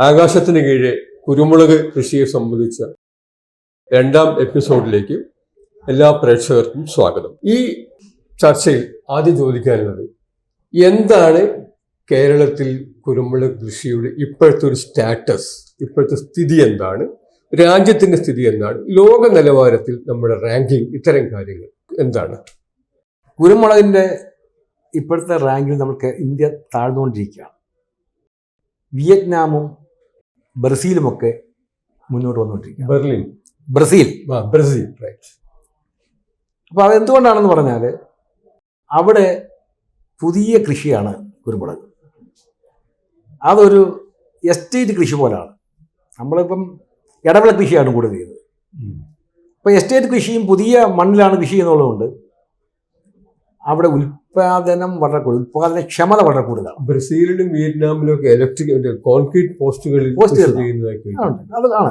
ആകാശത്തിന് കീഴെ കുരുമുളക് കൃഷിയെ സംബന്ധിച്ച രണ്ടാം എപ്പിസോഡിലേക്ക് എല്ലാ പ്രേക്ഷകർക്കും സ്വാഗതം. ഈ ചർച്ചയിൽ ആദ്യം ചോദിക്കാനുള്ളത് എന്താണ് കേരളത്തിൽ കുരുമുളക് കൃഷിയുടെ ഇപ്പോഴത്തെ ഒരു സ്റ്റാറ്റസ് ഇപ്പോഴത്തെ സ്ഥിതി എന്താണ് രാജ്യത്തിന്റെ സ്ഥിതി എന്താണ് ലോക നിലവാരത്തിൽ നമ്മുടെ റാങ്കിങ് ഇത്തരം കാര്യങ്ങൾ എന്താണ്? കുരുമുളകിന്റെ ഇപ്പോഴത്തെ റാങ്കിൽ നമുക്ക് ഇന്ത്യ താഴ്ന്നുകൊണ്ടിരിക്കുകയാണ്. വിയറ്റ്നാമും ബ്രസീലുമൊക്കെ മുന്നോട്ട് വന്നുകൊണ്ടിരിക്കുക ബെർലിൻ. ബ്രസീൽ. ബ്രസീൽ. റൈറ്റ് അപ്പോൾ അതെന്തുകൊണ്ടാണെന്ന് പറഞ്ഞാൽ അവിടെ പുതിയ കൃഷിയാണ് കുരുമുളക്. അതൊരു എസ്റ്റേറ്റ് കൃഷി പോലാണ്. നമ്മളിപ്പം ഇടവിള കൃഷിയാണ് കൂടുതൽ ചെയ്യുന്നത്. അപ്പോൾ എസ്റ്റേറ്റ് കൃഷിയും പുതിയ മണ്ണിലാണ് കൃഷി എന്നുള്ളതുകൊണ്ട് അവിടെ ഉൽപാദനം വളരെ കൂടുതൽ ഉൽപാദനക്ഷമത വളരെ കൂടുതലാണ് ബ്രസീലിലും വിയറ്റ്നാമിലും ഒക്കെ ഇലക്ട്രിക് കോൺക്രീറ്റ് പോസ്റ്റുകളിൽ പോസ്റ്റുകൾ. അതാണ് ചെയ്യുന്നതായി കേട്ടു. ഉണ്ട്. അത് ആണ്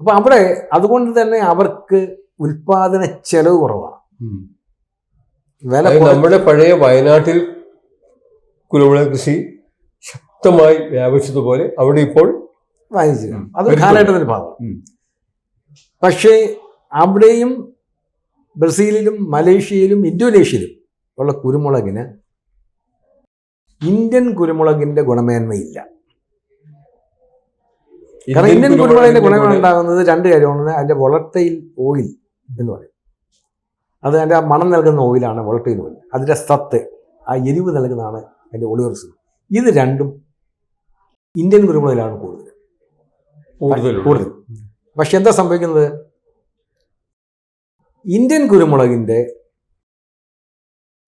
അപ്പം അവിടെ അതുകൊണ്ട് തന്നെ അവർക്ക് ഉൽപാദന ചെലവ് കുറവാണ്. വില നമ്മുടെ പഴയ വയനാട്ടിൽ കുരുമുളക് കൃഷി ശക്തമായി വ്യാപിച്ചതുപോലെ അവിടെ ഇപ്പോൾ വാങ്ങിച്ചു അത് വരുത്തും. കാലഘട്ടത്തിന്റെ ഭാഗമാണ് പക്ഷേ അവിടെയും ബ്രസീലിലും മലേഷ്യയിലും ഇന്തോനേഷ്യയിലും ഉള്ള കുരുമുളകിന് ഇന്ത്യൻ കുരുമുളകിന്റെ ഗുണമേന്മയില്ല. കാരണം ഇന്ത്യൻ കുരുമുളകിന്റെ ഗുണമേന്മ ഉണ്ടാകുന്നത് രണ്ട് കാര്യമാണ്. അതിന്റെ വളർത്തയിൽ ഓയിൽ എന്ന് പറയും. അത് അതിന്റെ ആ മണം നൽകുന്ന ഓയിലാണ് വളർത്തയിൽ ഓയിൽ. അതിന്റെ സത്ത് ആ എരിവ് നൽകുന്നതാണ് അതിന്റെ ഒളിവർസ് ഇത് രണ്ടും ഇന്ത്യൻ കുരുമുളകിലാണ് കൂടുതൽ. കൂടുതൽ. കൂടുതൽ. പക്ഷെ എന്താ സംഭവിക്കുന്നത്? ഇന്ത്യൻ കുരുമുളകിന്റെ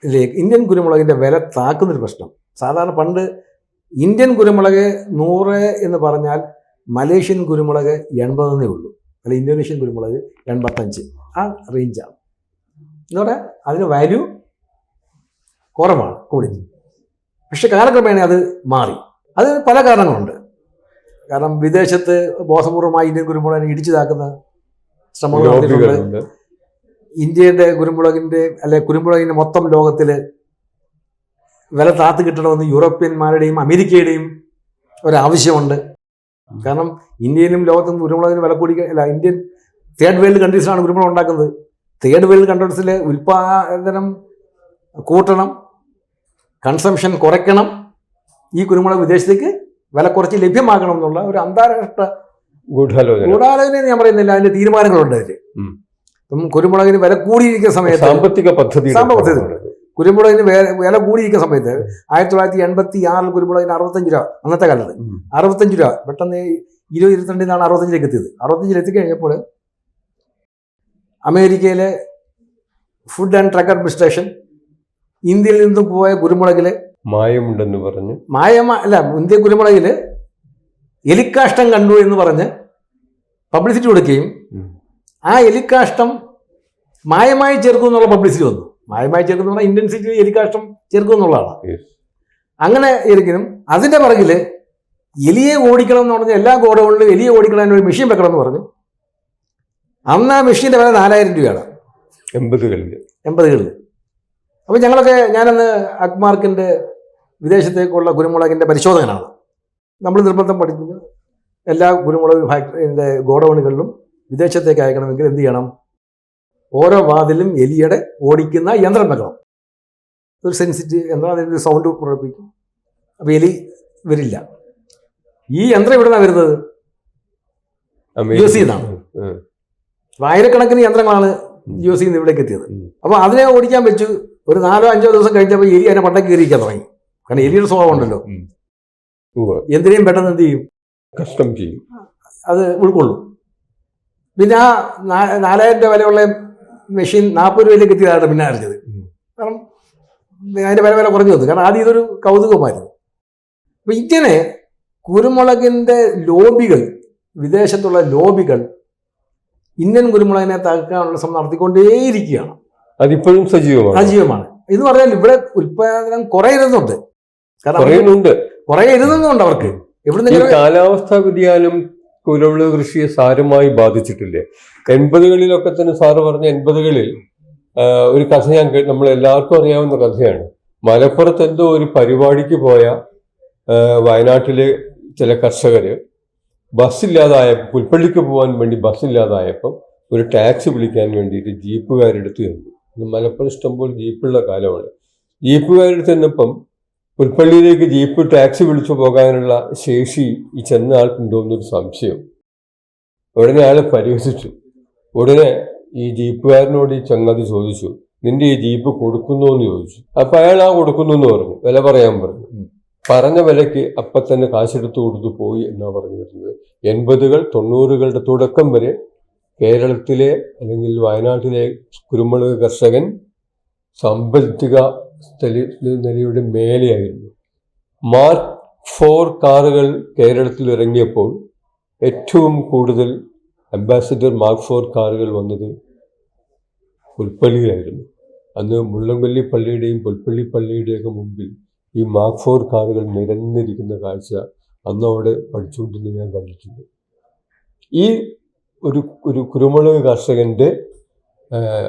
ലേക്ക് ഇന്ത്യൻ കുരുമുളകിന്റെ വില താക്കുന്നൊരു പ്രശ്നം. സാധാരണ പണ്ട് ഇന്ത്യൻ കുരുമുളക് നൂറ് എന്ന് പറഞ്ഞാൽ മലേഷ്യൻ കുരുമുളക് എൺപതെന്നേ ഉള്ളൂ. അല്ല ഇന്തോനേഷ്യൻ കുരുമുളക് എൺപത്തഞ്ച്. ആ റേഞ്ചാണ് എന്ന് പറയാൻ അതിന് വാല്യൂ കുറവാണ് കൂടി പക്ഷെ കാലക്രമേണ അത് മാറി. അത് പല കാരണങ്ങളുണ്ട്. കാരണം വിദേശത്ത് ബോധപൂർവമായി ഇന്ത്യൻ കുരുമുളകിനെ ഇടിച്ചു ശ്രമങ്ങൾ നടത്തിയിട്ടുണ്ട് ഇന്ത്യയുടെ കുരുമുളകിന്റെ അല്ലെ കുരുമുളകിന്റെ മൊത്തം ലോകത്തിൽ വില താത്ത് കിട്ടണമെന്ന് യൂറോപ്യന്മാരുടെയും അമേരിക്കയുടെയും ഒരാവശ്യമുണ്ട്. കാരണം ഇന്ത്യയിലും ലോകത്തും കുരുമുളകിന് വില കൂടി അല്ല ഇന്ത്യൻ തേർഡ് വേൾഡ് കൺട്രീസിലാണ് കുരുമുളക് ഉണ്ടാക്കുന്നത്. തേർഡ് വേൾഡ് കൺട്രീസിൽ ഉൽപാദനം കൂട്ടണം കൺസംഷൻ കുറയ്ക്കണം ഈ കുരുമുളക് വിദേശത്തേക്ക് വില കുറച്ച് ലഭ്യമാക്കണം എന്നുള്ള ഒരു അന്താരാഷ്ട്ര ഗൂഢാലോചന. ഗൂഢാലോചന ഞാൻ പറയുന്നില്ല അതിന്റെ തീരുമാനങ്ങളുണ്ട് അതിൽ. ഇപ്പം കുരുമുളകിന് വില കൂടിയിരിക്കുന്ന സമയത്ത് സാമ്പത്തിക പദ്ധതി സാമ്പത്തിക പദ്ധതി. കുരുമുളകിന് വില കൂടിയിരിക്കുന്ന സമയത്ത് ആയിരത്തി തൊള്ളായിരത്തി എൺപത്തി ആറിൽ കുരുമുളകിന് അറുപത്തഞ്ച് രൂപ അന്നത്തെ കാലത്ത്. അറുപത്തഞ്ച് രൂപ. പെട്ടെന്ന് ഇരുപത് ഇരുപത്തിരണ്ടിൽ നിന്നാണ് അറുപത്തഞ്ചിലേക്ക് എത്തിയത്. അറുപത്തഞ്ചിൽ എത്തിക്കഴിഞ്ഞപ്പോൾ അമേരിക്കയിലെ ഫുഡ് ആൻഡ് ഡ്രഗ് അഡ്മിനിസ്ട്രേഷൻ ഇന്ത്യയിൽ നിന്നും പോയ കുരുമുളകിൽ മായമുണ്ടെന്ന് പറഞ്ഞ്. മായമ അല്ല ഇന്ത്യ കുരുമുളകിൽ എലിക്കാഷ്ടം കണ്ടു എന്ന് പറഞ്ഞ് പബ്ലിസിറ്റി കൊടുക്കുകയും. ആ എലിക്കാഷ്ടം മായമായി ചേർക്കും എന്നുള്ള പബ്ലിസിറ്റി വന്നു. മായമായി ചേർക്കുന്ന പറഞ്ഞാൽ ഇന്റൻസിറ്റി എലിക്കാഷ്ടം ചേർക്കും എന്നുള്ളതാണ്. അങ്ങനെ ഇരിക്കണം അതിന്റെ പിറകിൽ എലിയെ ഓടിക്കണം എന്ന് പറഞ്ഞ എല്ലാ ഗോഡൗണിലും എലിയെ ഓടിക്കണം ഒരു മെഷീൻ വെക്കണം എന്ന് പറഞ്ഞു അന്ന് ആ മെഷീന്റെ വില നാലായിരം രൂപയാണ്. എൺപതുകളിൽ എൺപതുകളിൽ അപ്പോൾ ഞങ്ങളൊക്കെ ഞാനന്ന് അക്മാർക്കിന്റെ വിദേശത്തേക്കുള്ള കുരുമുളകിന്റെ പരിശോധകനാണ്. നമ്മൾ നിർബന്ധം പഠിക്കുന്നത് എല്ലാ കുരുമുളക് ഫാക്ടറിന്റെ ഗോഡൗണുകളിലും വിദേശത്തേക്ക് അയക്കണമെങ്കിൽ എന്ത് ചെയ്യണം? ഓരോ വാതിലും എലിയുടെ ഓടിക്കുന്ന യന്ത്രം വെക്കണം ഒരു സെൻസിറ്റീവ് യന്ത്രം അതിന്റെ സൗണ്ട് പുറപ്പിക്കും അപ്പോൾ എലി വരില്ല. ഈ യന്ത്രം എവിടെ നിന്നാണ് വരുന്നത് യു എസ് ന്നാണ്. ആയിരക്കണക്കിന് യന്ത്രങ്ങളാണ് യു എസ് നിന്ന് ഇവിടേക്ക് എത്തിയത്. അപ്പോൾ അതിനെ ഓടിക്കാൻ വെച്ചു ഒരു നാലോ അഞ്ചോ ദിവസം കഴിഞ്ഞപ്പോൾ എലി അതിനെ പണ്ടേ കയറിയിരിക്കാൻ തുടങ്ങി. കാരണം എലിയുടെ സ്വഭാവം ഉണ്ടല്ലോ. എന്തിനേയും പെട്ടെന്ന് എന്ത് ചെയ്യും? കഷ്ടം ചെയ്യും. അത് ഉൾക്കൊള്ളും. പിന്നെ ആ നാലായിരം രൂപ വിലയുള്ള മെഷീൻ നാൽപ്പത് രൂപയിലേക്ക് എത്തിയതാണ് പിന്നെ അറിഞ്ഞത്. കാരണം അതിന്റെ വില വില കുറഞ്ഞു വന്നു. കാരണം ആദ്യം ഇതൊരു കൗതുകമായിരുന്നു. അപ്പൊ ഇങ്ങനെ കുരുമുളകിന്റെ ലോബികൾ വിദേശത്തുള്ള ലോബികൾ ഇന്ത്യൻ കുരുമുളകിനെ തകർക്കാനുള്ള ശ്രമം നടത്തിക്കൊണ്ടേയിരിക്കുകയാണ്. അതിപ്പോഴും സജീവമാണ്. സജീവമാണ്. എന്ന് പറഞ്ഞാൽ ഇവിടെ ഉൽപാദനം കുറയരുന്നുണ്ട് കാരണം കുറയുന്നുണ്ട്. പറയുന്നുണ്ട് കുറയരുതെന്നുണ്ട് അവർക്ക്. കാലാവസ്ഥാ വ്യതിയാനം കുരുമുളക് കൃഷിയെ സാരമായി ബാധിച്ചിട്ടില്ലേ? എൺപതുകളിലൊക്കെ തന്നെ സാറ് പറഞ്ഞ എൺപതുകളിൽ ഒരു കഥ ഞാൻ നമ്മൾ എല്ലാവർക്കും അറിയാവുന്ന കഥയാണ്. മലപ്പുറത്ത് എന്തോ ഒരു പരിപാടിക്ക് പോയ വയനാട്ടിലെ ചില കർഷകർ ബസ്സില്ലാതായപ്പോൾ പുൽപ്പള്ളിക്ക് പോകാൻ വേണ്ടി ബസ്സില്ലാതായപ്പോൾ ഒരു ടാക്സി വിളിക്കാൻ വേണ്ടിയിട്ട് ജീപ്പുകാരെടുത്ത് ചെന്നു. മലപ്പുറം ഇഷ്ടംപോലെ ജീപ്പുള്ള കാലമാണ്. ജീപ്പുകാരെടുത്ത് ചെന്നപ്പം പുൽപ്പള്ളിയിലേക്ക് ജീപ്പ് ടാക്സി വിളിച്ചു പോകാനുള്ള ശേഷി ഈ ചെന്ന ആൾക്കുണ്ടോ എന്നൊരു സംശയം. ഉടനെ ആളെ പരിഹസിച്ചു. ഉടനെ ഈ ജീപ്പുകാരനോട് ഈ ചങ്ങാതി ചോദിച്ചു നിന്റെ ഈ ജീപ്പ് കൊടുക്കുന്നു എന്ന് ചോദിച്ചു. അപ്പൊ അയാൾ ആ കൊടുക്കുന്നു എന്ന് പറഞ്ഞു വില പറയാൻ പറഞ്ഞു. പറഞ്ഞ വിലയ്ക്ക് അപ്പൊ തന്നെ കാശെടുത്ത് കൊടുത്തു പോയി എന്നാ പറഞ്ഞു വരുന്നത്. എൺപതുകൾ തൊണ്ണൂറുകളുടെ തുടക്കം വരെ കേരളത്തിലെ അല്ലെങ്കിൽ വയനാട്ടിലെ കുരുമുളക് കർഷകൻ സാമ്പത്തിക സ്ഥലി- നിലയുടെ മേലെയായിരുന്നു. മാർക്ക് ഫോർ കാറുകൾ കേരളത്തിൽ ഇറങ്ങിയപ്പോൾ ഏറ്റവും കൂടുതൽ അംബാസിഡർ മാർക്ക് ഫോർ കാറുകൾ വന്നത് പുൽപ്പള്ളിയിലായിരുന്നു. അന്ന് മുള്ളംകൊല്ലി പള്ളിയുടെയും പുൽപ്പള്ളി പള്ളിയുടെയൊക്കെ മുമ്പിൽ ഈ മാർക്ക് ഫോർ കാറുകൾ നിരന്നിരിക്കുന്ന കാഴ്ച അന്ന് അവിടെ പഠിച്ചുകൊണ്ടിരുന്ന് ഞാൻ കണ്ടിട്ടുണ്ട്. ഈ ഒരു ഒരു കുരുമുളക് കർഷകന്റെ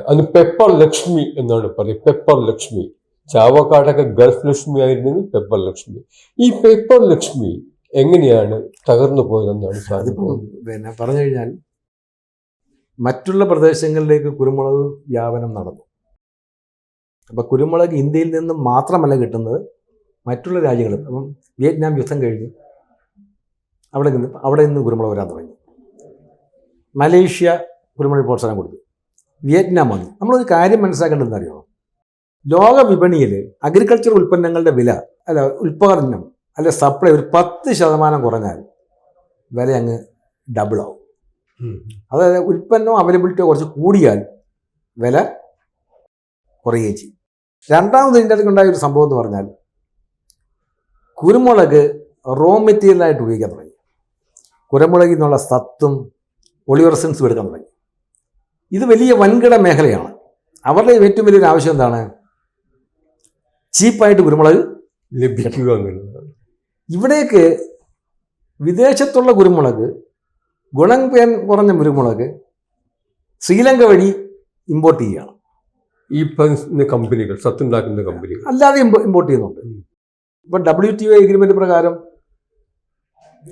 അന്ന് പെപ്പർ ലക്ഷ്മി എന്നാണ് പറയുക പെപ്പർ ലക്ഷ്മി. ചാവക്കാടൊക്കെ ഗൾഫ് ലക്ഷ്മി ആയിരുന്നെങ്കിൽ പെപ്പർ ലക്ഷ്മി. ഈ പെപ്പർ ലക്ഷ്മി എങ്ങനെയാണ് തകർന്നു പോയതെന്നാണ് പിന്നെ പറഞ്ഞു കഴിഞ്ഞാൽ മറ്റുള്ള പ്രദേശങ്ങളിലേക്ക് കുരുമുളക് വ്യാപനം നടന്നു. അപ്പം കുരുമുളക് ഇന്ത്യയിൽ നിന്ന് മാത്രമല്ല കിട്ടുന്നത് മറ്റുള്ള രാജ്യങ്ങൾ അപ്പം വിയറ്റ്നാം യുദ്ധം കഴിഞ്ഞു അവിടെ നിന്ന് അവിടെ നിന്ന് കുരുമുളക് വരാൻ തുടങ്ങി. മലേഷ്യ കുരുമുളക് പ്രോത്സാഹനം കൊടുത്തു. വിയറ്റ്നാം വന്നു. നമ്മളൊരു കാര്യം മനസ്സിലാക്കേണ്ടതെന്ന് അറിയോ ലോക വിപണിയിൽ അഗ്രികൾച്ചർ ഉൽപ്പന്നങ്ങളുടെ വില അല്ല ഉൽപാദനം അല്ലെ സപ്ലൈ ഒരു പത്ത് ശതമാനം കുറഞ്ഞാൽ വില അങ്ങ് ഡബിൾ ആവും. അതായത് ഉൽപ്പന്നം അവൈലബിലിറ്റി കുറച്ച് കൂടിയാൽ വില കുറയുകയും ചെയ്യും. രണ്ടാമത് ഇതിന്റെ അടുത്ത് ഉണ്ടായ ഒരു സംഭവം എന്ന് പറഞ്ഞാൽ കുരുമുളക് റോ മെറ്റീരിയലായിട്ട് ഉപയോഗിക്കാൻ തുടങ്ങി. കുരുമുളകിൽ നിന്നുള്ള സത്തും ഒളിവറസൻസും എടുക്കാൻ തുടങ്ങി. ഇത് വലിയ വൻകിട മേഖലയാണ്. അവരുടെ ഏറ്റവും വലിയൊരു ആവശ്യം എന്താണ്? ചീപ്പായിട്ട് കുരുമുളക് ലഭിക്കുക എന്നുള്ളതാണ്. ഇവിടേക്ക് വിദേശത്തുള്ള കുരുമുളക് ഗുണം പേൻ കുറഞ്ഞ കുരുമുളക് ശ്രീലങ്ക വഴി ഇമ്പോർട്ട് ചെയ്യുകയാണ് ഈ കമ്പനികൾ സത്തുണ്ടാക്കുന്ന കമ്പനികൾ. അല്ലാതെ ഇമ്പോർട്ട് ചെയ്യുന്നുണ്ട്. ഇപ്പൊ ഇപ്പം ഡബ്ല്യു ടി ഒ എഗ്രിമെന്റ് പ്രകാരം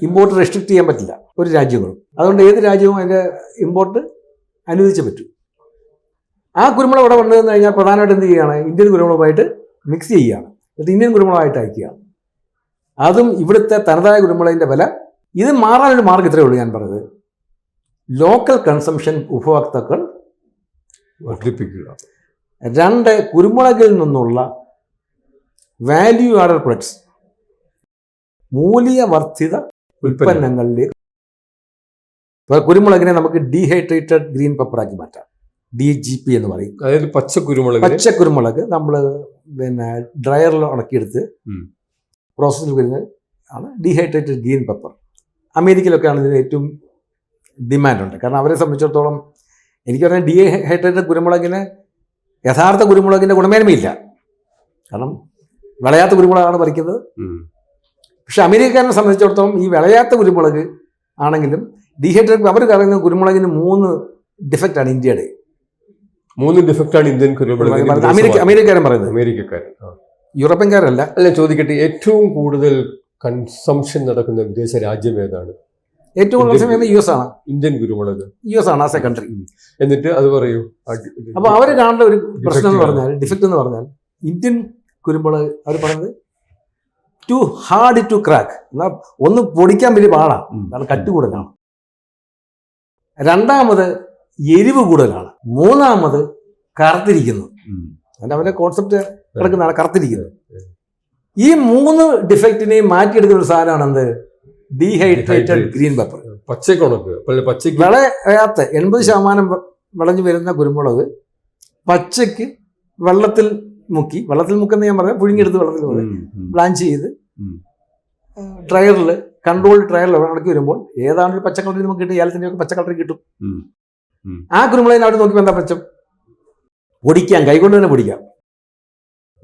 ഇമ്പോർട്ട് റെസ്ട്രിക്ട് ചെയ്യാൻ പറ്റില്ല ഒരു രാജ്യങ്ങളും. അതുകൊണ്ട് ഏത് രാജ്യവും അതിന്റെ ഇമ്പോർട്ട് അനുവദിച്ചേ പറ്റൂ. ആ കുരുമുളക് ഇവിടെ വന്നു കഴിഞ്ഞാൽ പ്രധാനമായിട്ട് എന്ത് ചെയ്യുകയാണ്? ഇന്ത്യൻ കുരുമുളകുമായിട്ട് മിക്സ് ചെയ്യുകയാണ്. എന്നിട്ട് ഇന്ത്യൻ കുരുമുളകായിട്ട് അയക്കുകയാണ് അതും ഇവിടുത്തെ തനതായ കുരുമുളകിന്റെ വില. ഇത് മാറാനൊരു മാർഗം ഇത്രയേ ഉള്ളൂ ഞാൻ പറഞ്ഞത്. ലോക്കൽ കൺസംഷൻ ഉപഭോക്താക്കൾ വർദ്ധിപ്പിക്കുക. രണ്ട് കുരുമുളകിൽ നിന്നുള്ള വാല്യൂ ആഡർ പ്രൊഡക്ട്സ് മൂല്യവർദ്ധിത ഉൽപ്പന്നം ഉൽപ്പന്നങ്ങളിലേക്ക്. കുരുമുളകിനെ നമുക്ക് ഡീഹൈഡ്രേറ്റഡ് ഗ്രീൻ പെപ്പറാക്കി മാറ്റാം. ഡി ജി പി എന്ന് പറയും. അതായത് പച്ച കുരുമുളക്. പച്ച കുരുമുളക് നമ്മൾ പിന്നെ ഡ്രയറിൽ ഉണക്കിയെടുത്ത്. പ്രോസസ്സിൽ വരുന്നത് ആണ് ഡീഹൈഡ്രേറ്റഡ് ഗ്രീൻ പെപ്പർ. അമേരിക്കയിലൊക്കെയാണ് ഇതിന് ഏറ്റവും ഡിമാൻഡുണ്ട്. കാരണം അവരെ സംബന്ധിച്ചിടത്തോളം എനിക്ക് പറഞ്ഞാൽ ഡീഹൈഡ്രേറ്റഡ് കുരുമുളകിന് യഥാർത്ഥ കുരുമുളകിന്റെ ഗുണമേന്മയില്ല. കാരണം വിളയാത്ത കുരുമുളകാണ് പറിക്കുന്നത്. പക്ഷെ അമേരിക്കക്കാരനെ സംബന്ധിച്ചിടത്തോളം ഈ വിളയാത്ത കുരുമുളക് ആണെങ്കിലും ഡീഹൈഡ്രേറ്റ് അവർ പറയുന്ന കുരുമുളകിന് മൂന്ന് ഡിഫക്റ്റാണ് ഇന്ത്യയുടെ. മൂന്ന് ഡിഫക്റ്റാണ് ഇന്ത്യൻ അമേരിക്ക അമേരിക്കക്കാരൻ പറയുന്നത്. അമേരിക്കക്കാരൻ. ആ. യൂറോപ്യൻകാരല്ല. അല്ല ചോദിക്കട്ടെ ഏറ്റവും കൂടുതൽ കൺസംഷൻ നടക്കുന്ന വിദേശ രാജ്യം ഏതാണ്? ഏറ്റവും കൂടുതൽ സമയം യു എസ് ആണ്. ഇന്ത്യൻ കുരുമുളക്. യു എസ് ആണ് ആസ് എ കൺട്രി എന്നിട്ട് അത് പറയൂ. അപ്പൊ അപ്പോൾ അവർ കാണേണ്ട ഒരു പ്രശ്നം എന്ന് പറഞ്ഞാൽ ഡിഫക്റ്റ് എന്ന് പറഞ്ഞാൽ ഇന്ത്യൻ കുരുമുളക് അവർ പറഞ്ഞത് ടു ഹാർഡ് ടു ക്രാക്ക് എന്നാൽ ഒന്ന് പൊടിക്കാൻ വലിയ പാടാണ്. കാരണം കട്ടി കൂടുതലാണ് രണ്ടാമത് എരിവ് കൂടുതലാണ്. മൂന്നാമത് കറുത്തിരിക്കുന്നു. ഉം. അതിന്റെ അവന്റെ കോൺസെപ്റ്റ് കിടക്കുന്നതാണ് കറുത്തിരിക്കുന്നത്. ഈ മൂന്ന് ഡിഫക്റ്റിനെയും മാറ്റിയെടുക്കുന്ന ഒരു സാധനമാണ് എന്ത്? ഡീഹൈഡ്രേറ്റഡ് ഗ്രീൻ പെപ്പർ പച്ചക്കുളക്ക് വിള അപ്പോൾ പച്ചയ്ക്ക് വിളയാത്ത എൺപത് ശതമാനം വിളഞ്ഞു വരുന്ന കുരുമുളക് പച്ചക്ക് വെള്ളത്തിൽ മുക്കി വെള്ളത്തിൽ മുക്കുന്ന ഞാൻ പറയാം പുഴുങ്ങിയെടുത്ത് വെള്ളത്തിൽ മുക്കി ബ്ലാഞ്ച് ചെയ്ത് ട്രയറിൽ ഡ്രയറിൽ കൺട്രോൾഡ് ഡ്രയറിൽ ഇടയ്ക്ക് വരുമ്പോൾ ഏതാണ്ട് ഒരു പച്ച കളറിൽ നമുക്ക് കിട്ടും ഏലത്തിന്റെ ഒക്കെ പച്ച കളറിൽ കിട്ടും. ആ കുരുമുളകിനെ അവിടെ നോക്കി എന്താ പച്ചം? പൊടിക്കാം കൈകൊണ്ട് തന്നെ പൊടിക്കാം.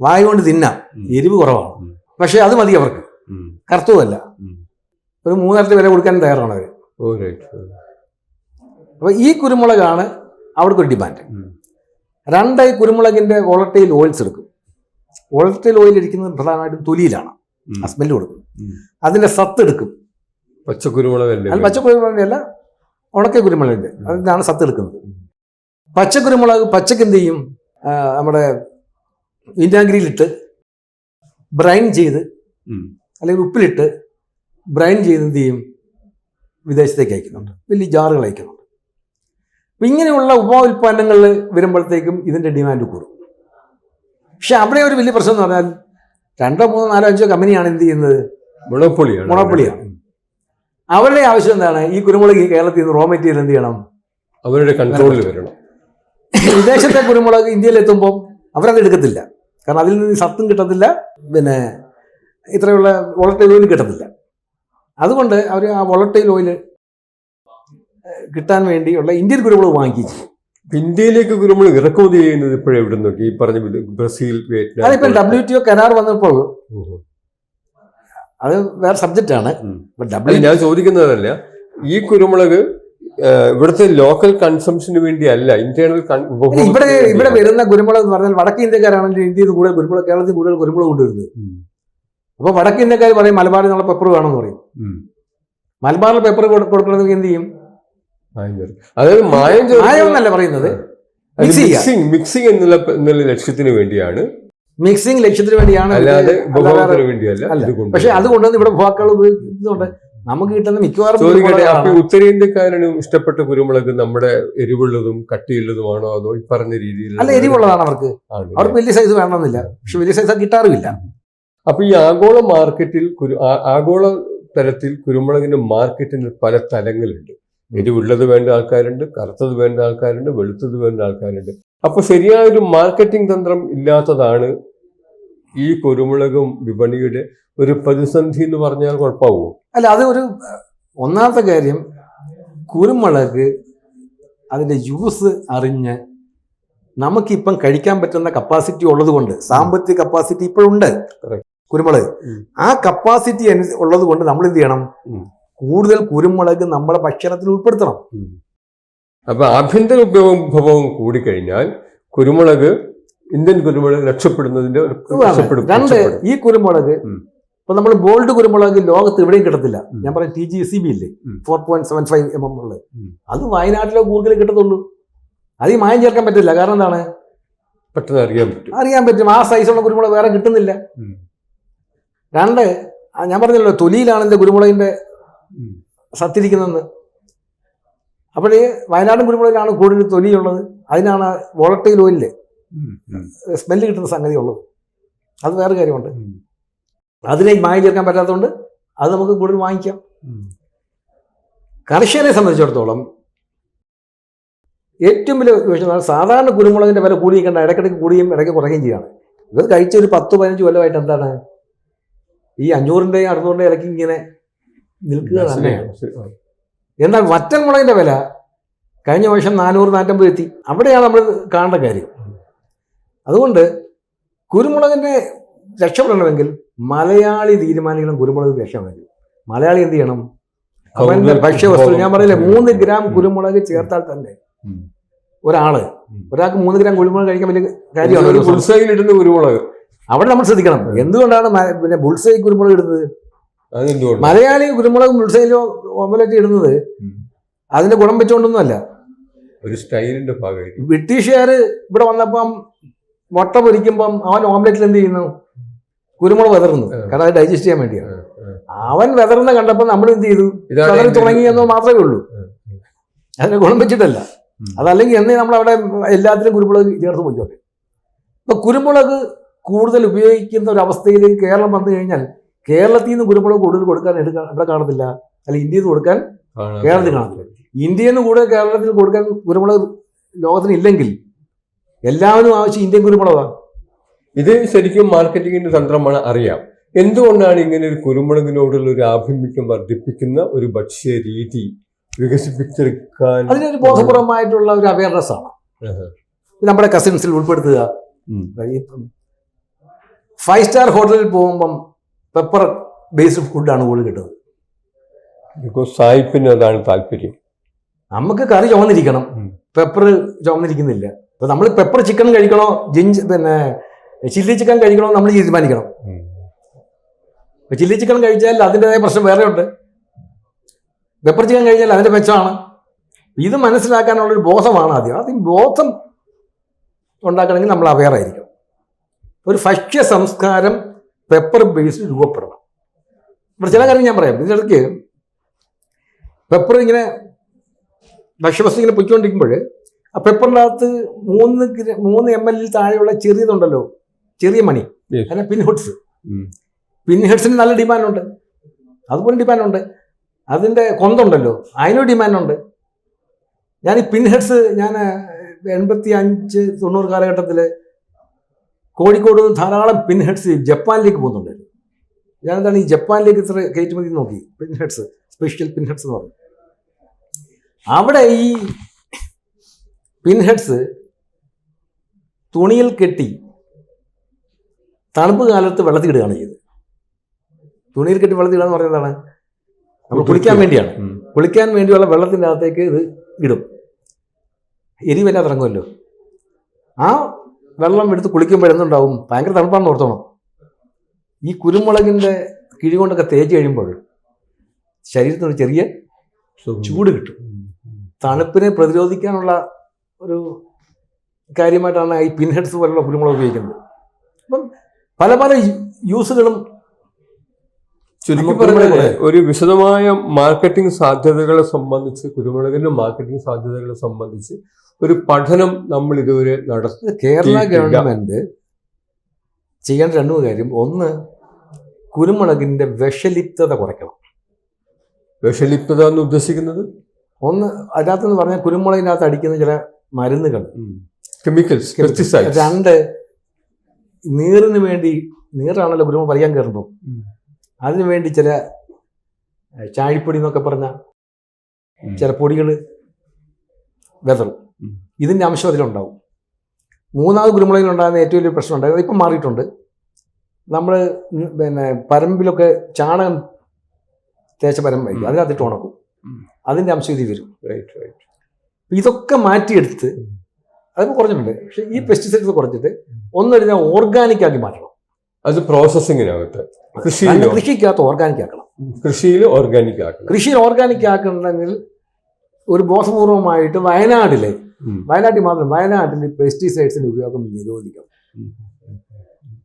വായ കൊണ്ട് തിന്നാം എരിവ് കുറവാണ്. പക്ഷെ അത് മതി അവർക്ക്. കറുത്തതല്ല. ഒരു മൂന്നിരട്ടി വില കൊടുക്കാൻ തയ്യാറാണ് അവർ അപ്പൊ അപ്പോൾ ഈ കുരുമുളകാണ് അവിടുത്തെ ഒരു ഡിമാൻഡ് രണ്ടായി രണ്ട് ഒളട്ടയിൽ കുരുമുളകിന്റെ ഓയിൽസ് എടുക്കും. ഒളട്ടയിൽ ഓയിൽ ഇരിക്കുന്നത് പ്രധാനമായിട്ടും തൊലിയിലാണ്. ആ സ്മെല്ല് കൊടുക്കും. അതിന്റെ സത്ത് എടുക്കും. പച്ചക്കുരുമുളക് പച്ചക്കുരുമുളകല്ല അല്ല ഉണക്ക കുരുമുളകിന്റെ അതിനാണ് സത്ത് എടുക്കുന്നത്. പച്ചക്കുരുമുളക് പച്ചക്ക് എന്ത് ചെയ്യും നമ്മുടെ വിനാഗിരിയിലിട്ട് ബ്രൈൻ ചെയ്ത് അല്ലെങ്കിൽ ഉപ്പിലിട്ട് ബ്രൈൻ ചെയ്ത് എന്ത് ചെയ്യും? വിദേശത്തേക്ക് അയക്കുന്നുണ്ട്. വലിയ ജാറുകൾ അയക്കുന്നുണ്ട്. അപ്പം ഇങ്ങനെയുള്ള ഉപ ഉൽപ്പന്നങ്ങൾ വരുമ്പോഴത്തേക്കും ഇതിന്റെ ഡിമാൻഡ് കൂടും. പക്ഷെ അവിടെ ഒരു വലിയ പ്രശ്നം എന്ന് പറഞ്ഞാൽ രണ്ടോ മൂന്നോ നാലോ അഞ്ചോ കമ്പനിയാണ് എന്ത് ചെയ്യുന്നത്? മുളപ്പൊളിയാണ് മുളപ്പൊളിയാണ്. അവരുടെ ആവശ്യം എന്താണ്? ഈ കുരുമുളക് ഈ കേരളത്തിൽ നിന്ന് റോ മെറ്റീരിയൽ എന്ത് ചെയ്യണം? അവരുടെ കൺട്രോളിൽ വരണം. വിദേശത്തെ കുരുമുളക് ഇന്ത്യയിൽ എത്തുമ്പോൾ അവരത് എടുക്കത്തില്ല. കാരണം അതിൽ നിന്ന് സത്തും കിട്ടത്തില്ല പിന്നെ ഇത്രയുള്ള വോളട്ടൈൽ ഓയിൽ കിട്ടത്തില്ല. അതുകൊണ്ട് അവർ ആ വോളട്ടൈൽ ഓയിൽ കിട്ടാൻ വേണ്ടിയുള്ള ഇന്ത്യൻ കുരുമുളക് വാങ്ങിച്ചു ഇന്ത്യയിലേക്ക് കുരുമുളക് ഇറക്കുമതി ചെയ്യുന്നത് ഇപ്പോഴും എവിടെ നോക്കി ഈ പറഞ്ഞ ബ്രസീൽ വിയറ്റ്നാം അതിപ്പോൾ ഡബ്ല്യു ടി ഒ കരാർ വന്നപ്പോൾ. അത് വേറെ സബ്ജക്റ്റ് ആണ്. ഉം. ഡബ്ല്യു ഞാൻ ചോദിക്കുന്നതല്ല ഈ കുരുമുളക് ഇവിടുത്തെ ലോക്കൽ കൺസംഷന് വേണ്ടിയല്ല ഇന്റേണൽ ഇവിടെ ഇവിടെ വരുന്ന കുരുമുളക് എന്ന് പറഞ്ഞാൽ വടക്കേ ഇന്ത്യക്കാരാണെങ്കിൽ ഇന്ത്യയിൽ കൂടുതൽ കുരുമുളക് കേരളത്തിൽ കൂടുതൽ കുരുമുളക് കൊണ്ടുവരുന്നത്. അപ്പോൾ വടക്കേ ഇന്ത്യക്കാർ പറയും മലബാറിൽ നിന്നുള്ള പെപ്പർ വേണമെന്ന് പറയും. മലബാറിൽ പെപ്പർ കൊടുക്കണമെങ്കിൽ എന്ത് ചെയ്യും? അതായത് മായം മായം എന്നല്ല പറയുന്നത്. മിക്സിംഗ് മിക്സിംഗ് എന്നുള്ള ലക്ഷ്യത്തിന് വേണ്ടിയാണ് മിക്സിംഗ് ലക്ഷ്യത്തിന് വേണ്ടിയാണ്. പക്ഷെ അത് കൊണ്ടുവന്ന് ഇവിടെ ഉപഭോക്താക്കൾ ഉപയോഗിക്കുന്നുണ്ട്. നമുക്ക് കിട്ടുന്ന മിക്കവാറും ഉത്തരേന്ത്യക്കാരനും ഇഷ്ടപ്പെട്ട കുരുമുളക് നമ്മുടെ എരിവുള്ളതും കട്ടിയുള്ളതുമാണോ അതോ ഈ പറഞ്ഞ രീതിയിൽ അല്ല എരിവുള്ളതാണ് അവർക്ക്. അവർക്ക് വലിയ സൈസ് വേണമെന്നില്ല. പക്ഷെ വലിയ സൈസ് കിട്ടാറുമില്ല. അപ്പൊ ഈ ആഗോള മാർക്കറ്റിൽ കുരു ആഗോള തലത്തിൽ കുരുമുളകിന്റെ മാർക്കറ്റിന് പല തലങ്ങളുണ്ട്. എരിവുള്ളത് വേണ്ട ആൾക്കാരുണ്ട് കറുത്തത് വേണ്ട ആൾക്കാരുണ്ട് വെളുത്തത് വേണ്ട ആൾക്കാരുണ്ട്. അപ്പോൾ ശരിയായൊരു മാർക്കറ്റിംഗ് തന്ത്രം ഇല്ലാത്തതാണ് ഈ കുരുമുളകും വിപണിയുടെ ഒരു പ്രതിസന്ധി എന്ന് പറഞ്ഞാൽ കുഴപ്പമാകുമോ അല്ല അത് ഒരു ഒന്നാമത്തെ കാര്യം കുരുമുളക് അതിന്റെ ജ്യൂസ് അറിഞ്ഞ് നമുക്കിപ്പം കഴിക്കാൻ പറ്റുന്ന കപ്പാസിറ്റി ഉള്ളത് കൊണ്ട് സാമ്പത്തിക കപ്പാസിറ്റി ഇപ്പോഴുണ്ട്. കുരുമുളക്. ആ കപ്പാസിറ്റി ഉള്ളത് കൊണ്ട് നമ്മൾ എന്ത് ചെയ്യണം. കൂടുതൽ കുരുമുളക് നമ്മുടെ ഭക്ഷണത്തിൽ ഉൾപ്പെടുത്തണം. അപ്പൊ ആഭ്യന്തര ഉപഭോഗം കൂടിക്കഴിഞ്ഞാൽ കുരുമുളക് ഇന്ത്യൻ കുരുമുളക് രക്ഷപ്പെടുന്നതിന്റെ രണ്ട് ഈ കുരുമുളക്. ഇപ്പൊ നമ്മൾ ബോൾഡ് കുരുമുളക് ലോകത്ത് എവിടെയും കിട്ടത്തില്ല. ഞാൻ പറയാം ടി ജി സി ബി ഇല്ലേ? Four point seven five M M ഉള്ളത്. അത് വയനാട്ടിലോ കൂർഗിലോ കിട്ടത്തുള്ളൂ. അത് ഈ മായം ചേർക്കാൻ പറ്റില്ല. കാരണം എന്താണ്? പെട്ടെന്ന് അറിയാൻ പറ്റും. അറിയാൻ പറ്റും. ആ സൈസുള്ള കുരുമുളക് വേറെ കിട്ടുന്നില്ല. രണ്ട് ഞാൻ പറഞ്ഞല്ലോ തൊലിയിലാണ് എന്റെ കുരുമുളകിന്റെ ഉം. അപ്പോൾ അപ്പോഴേ വയനാടും കുരുമുളകിലാണ് കൂടുതൽ തൊലിയുള്ളത് അതിനാണ് വോളട്ടൈൽ ഓയിലിൽ. ഉം. സ്മെല്ല് കിട്ടുന്ന സംഗതി ഉള്ളത് അത് വേറെ കാര്യമുണ്ട്. അതിനെ മായം ചേർക്കാൻ പറ്റാത്തതുകൊണ്ട് അത് നമുക്ക് കൂടുതൽ വാങ്ങിക്കാം കർഷകനെ സംബന്ധിച്ചിടത്തോളം ഏറ്റവും വലിയ വിഷയം സാധാരണ കുരുമുളകിന്റെ വില കൂടിയിരിക്കേണ്ട ഇടയ്ക്കിടയ്ക്ക് കൂടിയും ഇടയ്ക്ക് കുറയുകയും ചെയ്യാണ് ഇവർ കഴിച്ച ഒരു പത്ത് പതിനഞ്ച് കൊല്ലമായിട്ട് എന്താണ് ഈ അഞ്ഞൂറിന്റെയും അറുന്നൂറിന്റെയും ഇടയ്ക്ക് ഇങ്ങനെ നിൽക്കുക തന്നെയാണ്. എന്നാൽ വറ്റൽ മുളകിന്റെ വില? കഴിഞ്ഞ വർഷം നാനൂറ് നാറ്റമ്പത് എത്തി. അവിടെയാണ് നമ്മൾ കാണേണ്ട കാര്യം. അതുകൊണ്ട് കുരുമുളകിന്റെ രക്ഷപ്പെടണമെങ്കിൽ മലയാളി തീരുമാനിക്കണം കുരുമുളക് രക്ഷപ്പെടണമെങ്കിൽ മലയാളി എന്ത് ചെയ്യണം? അവന്റെ ഭക്ഷ്യവസ്തു ഞാൻ പറയില്ലേ മൂന്ന് ഗ്രാം കുരുമുളക് ചേർത്താൽ തന്നെ. ഒരാൾ. ഒരാൾക്ക് മൂന്ന് ഗ്രാം കുരുമുളക് കഴിക്കാൻ വലിയ കാര്യമാണ് കുരുമുളക്. അവിടെ നമ്മൾ ശ്രദ്ധിക്കണം. എന്തുകൊണ്ടാണ് പിന്നെ ബുൾസൈ കുരുമുളക് ഇടുന്നത്? മലയാളി കുരുമുളക് മുൾസൈലോ ഓമലറ്റ് ഇടുന്നത്. അതിന്റെ ഗുണം വെച്ചുകൊണ്ടൊന്നുമല്ല ഒരു സ്റ്റൈലിന്റെ ഭാഗമായിട്ട്. ബ്രിട്ടീഷുകാർ ഇവിടെ വന്നപ്പം മുട്ട പൊരിക്കുമ്പം അവൻ ഓംലെറ്റിൽ എന്ത് ചെയ്യുന്നു? കുരുമുളക് വെതറുന്നു. കാരണം അത് ഡൈജസ്റ്റ് ചെയ്യാൻ വേണ്ടിയാണ്. അവൻ വെതറുന്ന കണ്ടപ്പോൾ നമ്മൾ എന്ത് ചെയ്തു? വെതറി തുടങ്ങി എന്നോ മാത്രമേ ഉള്ളൂ. അതിനെ ഗുണം വെച്ചിട്ടല്ല. അതല്ലെങ്കിൽ എന്നേ നമ്മൾ അവിടെ എല്ലാത്തിലും കുരുമുളക് ചേർത്ത് പോയിക്കോട്ടെ. ഇപ്പൊ കുരുമുളക് കൂടുതൽ ഉപയോഗിക്കുന്ന ഒരു അവസ്ഥയിലേക്ക് കേരളം വന്നു കഴിഞ്ഞാൽ കേരളത്തിൽ നിന്ന് കുരുമുളക് കൂടുതൽ കൊടുക്കാൻ ഇവിടെ കാണത്തില്ല. അല്ല ഇന്ത്യയിൽ നിന്ന് കൊടുക്കാൻ കേരളത്തിൽ കാണത്തില്ല. ഇന്ത്യയിൽ നിന്ന് കൂടുതൽ കേരളത്തിൽ കൊടുക്കാൻ കുരുമുളക് ലോകത്തിന് ഇല്ലെങ്കിൽ എല്ലാവരും ആവശ്യം ഇന്ത്യൻ കുരുമുളകാണ് ഇത് ശരിക്കും മാർക്കറ്റിംഗിന്റെ തന്ത്രമാണ് അറിയാം. എന്തുകൊണ്ടാണ് ഇങ്ങനെ ഒരു കുരുമുളകിനോടുള്ള ഒരു ആഭിമുഖ്യം വർദ്ധിപ്പിക്കുന്ന ഒരു ഭക്ഷ്യ രീതി വികസിപ്പിച്ചെടുക്കാൻ അതിനൊരു ബോധപൂർവമായിട്ടുള്ള ഒരു അവയർനെസ് ആണ്. നമ്മുടെ കസിൻസിൽ ഉൾപ്പെടുത്തുക. ഫൈവ് സ്റ്റാർ ഹോട്ടലിൽ പോകുമ്പം പെപ്പർ ബേസ്ഡ് ഫുഡാണ് കൂടുതൽ കിട്ടുന്നത്. ബിക്കോസ് സായിപ്പിന് അതാണ് താല്പര്യം. നമുക്ക് കറി ചുമന്നിരിക്കണം. പെപ്പർ ചുമന്നിരിക്കുന്നില്ല. അപ്പൊ നമ്മൾ പെപ്പർ ചിക്കൻ കഴിക്കണോ ജിഞ്ച് പിന്നെ ചില്ലി ചിക്കൻ കഴിക്കണോ നമ്മൾ തീരുമാനിക്കണം. ചില്ലി ചിക്കൻ കഴിച്ചാൽ അതിന്റെതായ പ്രശ്നം വേറെ ഉണ്ട് പെപ്പർ ചിക്കൻ കഴിച്ചാൽ അതിന്റെ മെച്ചമാണ്. ഇത് മനസ്സിലാക്കാനുള്ള ഒരു ബോധമാണ് ആദ്യം. ആദ്യം ബോധം ഉണ്ടാക്കണമെങ്കിൽ നമ്മൾ അവെയർ ആയിരിക്കും ഒരു ഭക്ഷ്യ സംസ്കാരം പെപ്പർ ബേസ്ഡ് രൂപപ്പെടണം. ഇവിടെ ചില കാര്യങ്ങൾ ഞാൻ പറയാം. ഇതിനിടയ്ക്ക് പെപ്പർ ഇങ്ങനെ ഭക്ഷ്യവസ്തു ഇങ്ങനെ പൊയ്ക്കൊണ്ടിരിക്കുമ്പോൾ ആ പെപ്പറിന്റെ അകത്ത് മൂന്ന് മൂന്ന് എം എൽ താഴെയുള്ള ചെറിയതുണ്ടല്ലോ ചെറിയ മണി അങ്ങനെ അതിനെ പിൻഹെഡ്സ്. പിൻഹെഡ്സിന് നല്ല ഡിമാൻഡുണ്ട് അതുപോലെ ഡിമാൻഡുണ്ട് അതിന്റെ കൊന്തുണ്ടല്ലോ അതിനും ഡിമാൻഡുണ്ട് ഞാൻ ഈ പിൻഹെഡ്സ് ഞാൻ എൺപത്തി അഞ്ച് തൊണ്ണൂറ് കാലഘട്ടത്തിൽ കോഴിക്കോട് നിന്ന് ധാരാളം പിൻഹെഡ്സ് ജപ്പാനിലേക്ക് പോകുന്നുണ്ടായിരുന്നു. ഞാനെന്താണ് ഈ ജപ്പാനിലേക്ക് ഇത്ര കയറ്റുമതി നോക്കി? പിൻഹെഡ്സ് സ്പെഷ്യൽ പിൻഹെഡ്സ് എന്ന് പറഞ്ഞു. അവിടെ ഈ പിൻഹെഡ്സ് തുണിയിൽ കെട്ടി തണുപ്പ് കാലത്ത് വെള്ളത്തിലിടുകയാണ് ചെയ്തത്. തുണിയിൽ കെട്ടി വെള്ളത്തിലിടുക എന്ന് പറയുന്നതാണ് നമ്മൾ കുളിക്കാൻ വേണ്ടിയാണ്. കുളിക്കാൻ വേണ്ടിയുള്ള വെള്ളത്തിന്റെ അകത്തേക്ക് ഇത് ഇടും. എരിവല്ലാതെ ഇറങ്ങുമല്ലോ ആ വെള്ളം എടുത്ത് കുളിക്കുമ്പോൾ എന്തുണ്ടാവും? ഭയങ്കര തണുപ്പാണെന്ന് ഓർത്തോണം. ഈ കുരുമുളകിന്റെ കിഴി കൊണ്ടൊക്കെ തേച്ച് കഴിയുമ്പോൾ ശരീരത്തിന് ഒരു ചെറിയ ചൂട് കിട്ടും. തണുപ്പിനെ പ്രതിരോധിക്കാനുള്ള ഒരു കാര്യമായിട്ടാണ് ഈ പിൻഹെഡ്സ് പോലുള്ള കുരുമുളക് ഉപയോഗിക്കുന്നത്. അപ്പം പല പല യൂസുകളും ചുരുക്കി പറഞ്ഞാൽ ഒരു വിശദമായ മാർക്കറ്റിംഗ് സാധ്യതകളെ സംബന്ധിച്ച് കുരുമുളകിന്റെ മാർക്കറ്റിംഗ് സാധ്യതകളെ സംബന്ധിച്ച് ഒരു പഠനം നമ്മൾ ഇതുവരെ നടത്തി കേരള ഗവൺമെന്റ് ചെയ്യേണ്ട രണ്ടു കാര്യം. ഒന്ന് കുരുമുളകിന്റെ വിഷലിപ്തത കുറയ്ക്കണം. വിഷലിപ്തത എന്ന് ഉദ്ദേശിക്കുന്നത്? ഒന്ന് അതിനകത്തെന്ന് പറഞ്ഞാൽ കുരുമുളകിനകത്ത് അടിക്കുന്ന ചില മരുന്നുകൾ. കെമിക്കൽസ് പെസ്റ്റിസൈഡ്സ് രണ്ട് നീറിന് വേണ്ടി നീറാണല്ലോ കുരുമുളക് പറയാൻ കയറുമ്പോൾ. അതിനു വേണ്ടി ചില ചാഴിപ്പൊടി എന്നൊക്കെ പറഞ്ഞ ചില പൊടികൾ വെതറും. ഇതിന്റെ അംശം അതിലുണ്ടാവും. മൂന്നാമത് കുരുമുളകിൽ ഉണ്ടാകുന്ന ഏറ്റവും വലിയ പ്രശ്നം ഉണ്ടായത് ഇപ്പം മാറിയിട്ടുണ്ട്. നമ്മൾ പിന്നെ പരമ്പിലൊക്കെ ചാണകം തേച്ച പരമ്പായിരിക്കും. അതിനകത്തിട്ട് ഉണക്കും. അതിന്റെ അംശം ഇതിൽ വരും. റൈറ്റ് റൈറ്റ് ഇതൊക്കെ മാറ്റിയെടുത്ത്. അതിപ്പോൾ കുറഞ്ഞിട്ടുണ്ട്. പക്ഷേ ഈ പെസ്റ്റിസൈഡ്സ് കുറച്ചിട്ട് ഒന്നൊരു ഓർഗാനിക് ആക്കി മാറ്റണം. അത് പ്രോസസ്സിങ്ങിനകത്ത് കൃഷിയിലോ? കൃഷിക്കകത്ത് ഓർഗാനിക് ആക്കണം. കൃഷിയിൽ ഓർഗാനിക് ആക്കണം. കൃഷിയിൽ ഓർഗാനിക് ആക്കണമെങ്കിൽ ഒരു ബോധപൂർവമായിട്ട് വയനാട്ടിലെ ഉം. വയനാട്ടിൽ മാത്രം വയനാട്ടിൽ പെസ്റ്റിസൈഡ്സിന്റെ ഉപയോഗം നിരോധിക്കണം.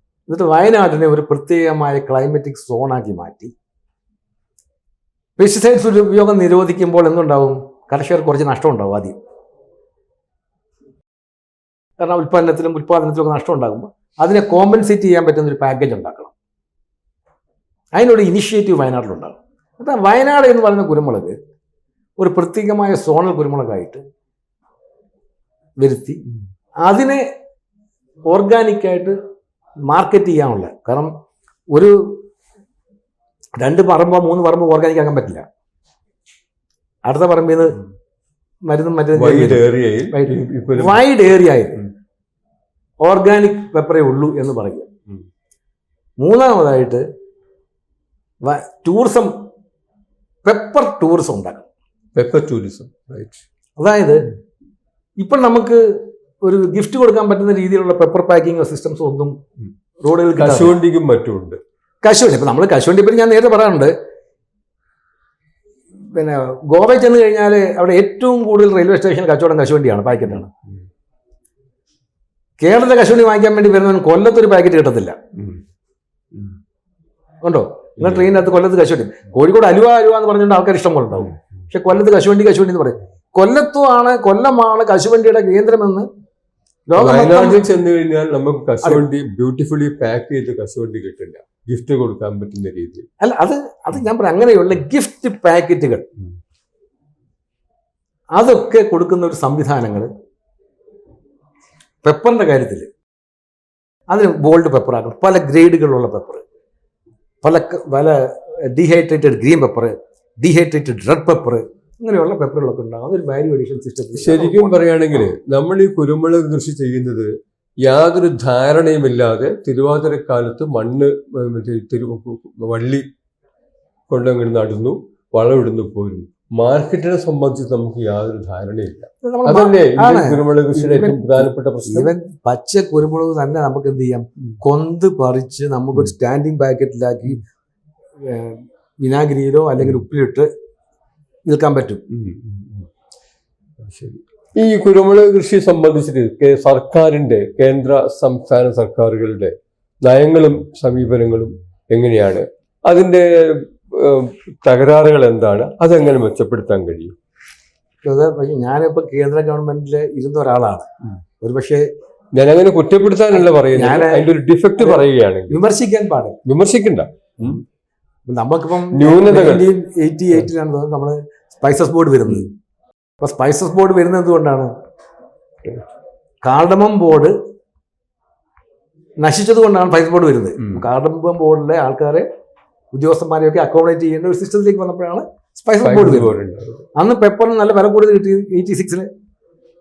എന്നിട്ട് വയനാട്ടിനെ ഒരു പ്രത്യേകമായ ക്ലൈമറ്റിക് സോണാക്കി മാറ്റി. പെസ്റ്റിസൈഡ്സ് ഉപയോഗം നിരോധിക്കുമ്പോൾ എന്തുണ്ടാവും? കർഷകർ കുറച്ച് നഷ്ടം ഉണ്ടാവും ആദ്യം. കാരണം ഉൽപ്പന്നത്തിലും ഉൽപ്പാദനത്തിലും നഷ്ടം ഉണ്ടാകുമ്പോൾ അതിനെ കോമ്പൻസേറ്റ് ചെയ്യാൻ പറ്റുന്ന ഒരു പാക്കേജ് ഉണ്ടാക്കണം. അതിനൊരു ഇനിഷ്യേറ്റീവ് വയനാട്ടിലുണ്ടാകും. അപ്പം വയനാട് എന്ന് പറയുന്ന കുരുമുളക് ഒരു പ്രത്യേകമായ സോണൽ കുരുമുളകായിട്ട് വരുത്തി. അതിനെ ഓർഗാനിക്കായിട്ട് മാർക്കറ്റ് ചെയ്യാനുള്ള. കാരണം ഒരു രണ്ട് പറമ്പോ മൂന്ന് പറമ്പോ ഓർഗാനിക് ആക്കാൻ പറ്റില്ല. അടുത്ത പറമ്പിൽ നിന്ന് മരുന്നും വൈഡ് മറ്റേ വൈഡ് ഏരിയയിൽ ഓർഗാനിക് പെപ്പറേ ഉള്ളൂ എന്ന് പറയുക. മൂന്നാമതായിട്ട് ടൂറിസം പെപ്പർ ടൂറിസം ഉണ്ടാക്കണം. പെപ്പർ ടൂറിസം റൈറ്റ് അതായത് ഇപ്പം നമുക്ക് ഒരു ഗിഫ്റ്റ് കൊടുക്കാൻ പറ്റുന്ന രീതിയിലുള്ള പേപ്പർ പാക്കിംഗ് സിസ്റ്റംസ് ഒന്നും റോഡിൽ റോഡുകളിൽ കശുവണ്ടിക്കും മറ്റുമുണ്ട് കശുവണ്ടി ഇപ്പം നമ്മൾ കശുവണ്ടി പറ്റി ഞാൻ നേരത്തെ പറയാറുണ്ട്. പിന്നെ ഗോവയിൽ ചെന്ന് കഴിഞ്ഞാൽ അവിടെ ഏറ്റവും കൂടുതൽ റെയിൽവേ സ്റ്റേഷൻ കച്ചവടം കശുവണ്ടിയാണ് പാക്കറ്റാണ്. കേരളത്തിലെ കശുവണ്ടി വാങ്ങിക്കാൻ വേണ്ടി വരുന്നവൻ കൊല്ലത്തൊരു പാക്കറ്റ് കിട്ടത്തില്ല. ഉണ്ടോ? നിങ്ങൾ ട്രെയിനകത്ത് കൊല്ലത്ത് കശുവണ്ടി. കോഴിക്കോട് അലുവ അലുവ എന്ന് പറഞ്ഞുകൊണ്ട് ആൾക്കാർ ഇഷ്ടം പോലെ ഉണ്ടാവും. പക്ഷെ കൊല്ലത്ത് കശുവണ്ടി കശുവണ്ടി എന്ന് പറയും. കൊല്ലത്തുമാണ് കൊല്ലമാണ് കശുവണ്ടിയുടെ കേന്ദ്രമെന്ന് വയനാട്ടിൽ ചെന്ന് കഴിഞ്ഞാൽ നമുക്ക് കശുവണ്ടി ബ്യൂട്ടിഫുള്ളി പാക്ക് ചെയ്ത് കശുവണ്ടി കിട്ടില്ല. ഗിഫ്റ്റ് കൊടുക്കാൻ പറ്റുന്ന രീതിയിൽ. അല്ല അത് അത് ഞാൻ പറയാം അങ്ങനെയുള്ള ഗിഫ്റ്റ് പാക്കറ്റുകൾ അതൊക്കെ കൊടുക്കുന്ന ഒരു സംവിധാനങ്ങൾ പെപ്പറിന്റെ കാര്യത്തിൽ അതിന് ബോൾഡ് പെപ്പർ ആക്കണം. പല ഗ്രേഡുകളുള്ള പെപ്പർ പല പല dehydrated green pepper dehydrated red pepper ഇങ്ങനെയുള്ള പെപ്പറുകളൊക്കെ ഉണ്ടാകും അതൊരു വാല്യൂ അഡീഷൻ സിസ്റ്റം ശരിക്കും പറയുകയാണെങ്കിൽ നമ്മൾ ഈ കുരുമുളക് കൃഷി ചെയ്യുന്നത് യാതൊരു ധാരണയുമില്ലാതെ തിരുവാതിരക്കാലത്ത് മണ്ണ് വള്ളി കൊണ്ടങ്ങനെ നടന്നു വളമിടുന്നു പോരും മാർക്കറ്റിനെ സംബന്ധിച്ച് നമുക്ക് യാതൊരു ധാരണയില്ല. അതല്ലേ കുരുമുളക് കൃഷിയുടെ ഏറ്റവും പ്രധാനപ്പെട്ട പ്രശ്നം? ഇവൻ പച്ച കുരുമുളക് തന്നെ നമുക്ക് എന്ത് ചെയ്യാം. കൊന്ത് പറിച്ച് നമുക്കൊരു സ്റ്റാൻഡിങ് പാക്കറ്റിലാക്കി വിനാഗിരിയിലോ അല്ലെങ്കിൽ ഉപ്പിലിട്ട് നിൽക്കാൻ പറ്റും. ശരി. ഈ കുരുമുളക് കൃഷി സംബന്ധിച്ചിട്ട് സർക്കാരിന്റെ കേന്ദ്ര സംസ്ഥാന സർക്കാരുകളുടെ നയങ്ങളും സമീപനങ്ങളും എങ്ങനെയാണ്? അതിന്റെ തകരാറുകൾ എന്താണ്? അതെങ്ങനെ മെച്ചപ്പെടുത്താൻ കഴിയും? ഞാനിപ്പോൾ കേന്ദ്ര ഗവൺമെന്റിൽ ഇരുന്ന ഒരാളാണ്. ഉം. ഒരു പക്ഷേ ഞാനങ്ങനെ കുറ്റപ്പെടുത്താനല്ല പറയുന്നത്. അതിന്റെ ഒരു ഡിഫക്റ്റ് പറയുകയാണ് വിമർശിക്കാൻ പാടില്ല. വിമർശിക്കണ്ട. നമുക്കിപ്പം ന്യൂനതകൾ. എയ്റ്റി എയ്റ്റിലാണ് നമ്മൾ നമ്മൾ സ്പൈസസ് ബോർഡ് വരുന്നത്. അപ്പൊ സ്പൈസസ് ബോർഡ് വരുന്നത് എന്തുകൊണ്ടാണ്? കാർഡമം ബോർഡ് നശിച്ചത് കൊണ്ടാണ് സ്പൈസസ് ബോർഡ് വരുന്നത്. കാർഡമം ബോർഡിലെ ആൾക്കാരെ ഉദ്യോഗസ്ഥന്മാരെയൊക്കെ അക്കോമഡേറ്റ് ചെയ്യേണ്ട ഒരു സിസ്റ്റത്തിലേക്ക് വന്നപ്പോഴാണ് സ്പൈസസ് ബോർഡ് വരുന്നത്. അന്ന് പെപ്പറിന് നല്ല വില കൂടുതൽ കിട്ടി എയ്റ്റി സിക്സിന്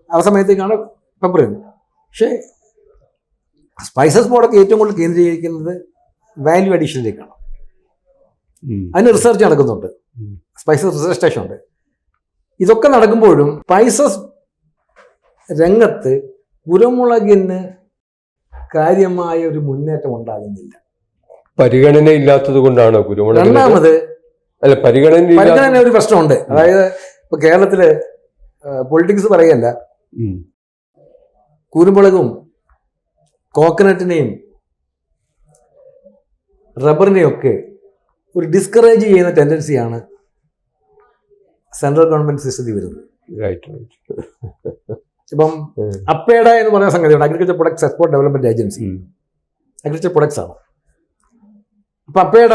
ആ സമയത്തേക്കാണ് പെപ്പർ വരുന്നത്. പക്ഷേ സ്പൈസസ് ബോർഡൊക്കെ ഏറ്റവും കൂടുതൽ കേന്ദ്രീകരിക്കുന്നത് വാല്യൂ അഡീഷനിലേക്കാണ് അതിന് റിസർച്ച് നടക്കുന്നുണ്ട്. സ്പൈസസ് റിസർച്ച് സ്റ്റേഷൻ ഉണ്ട്. ഇതൊക്കെ നടക്കുമ്പോഴും സ്പൈസസ് രംഗത്ത് കുരുമുളകിന് കാര്യമായ ഒരു മുന്നേറ്റം ഉണ്ടാകുന്നില്ല. പരിഗണന ഇല്ലാത്തത് കൊണ്ടാണ് കുരുമുളക് രണ്ടാമത് അല്ല പരിഗണന പരിഗണന ഒരു പ്രശ്നമുണ്ട്. അതായത് ഇപ്പൊ കേരളത്തിൽ പൊളിറ്റിക്സ് പറയല്ല. കുരുമുളകും കോക്കനട്ടിനെയും റബ്ബറിനെയും ഒക്കെ ഒരു ഡിസ്കറേജ് ചെയ്യുന്ന ടെൻഡൻസിയാണ് സെൻട്രൽ ഗവൺമെന്റ് സിസ്റ്റത്തിൽ വരുന്നത്. ഇപ്പം. അപ്പേഡ എന്ന് പറയുന്ന സംഗതിയുണ്ട്. Agriculture products export development agency agriculture products ആണ്. അപ്പൊ അപ്പേഡ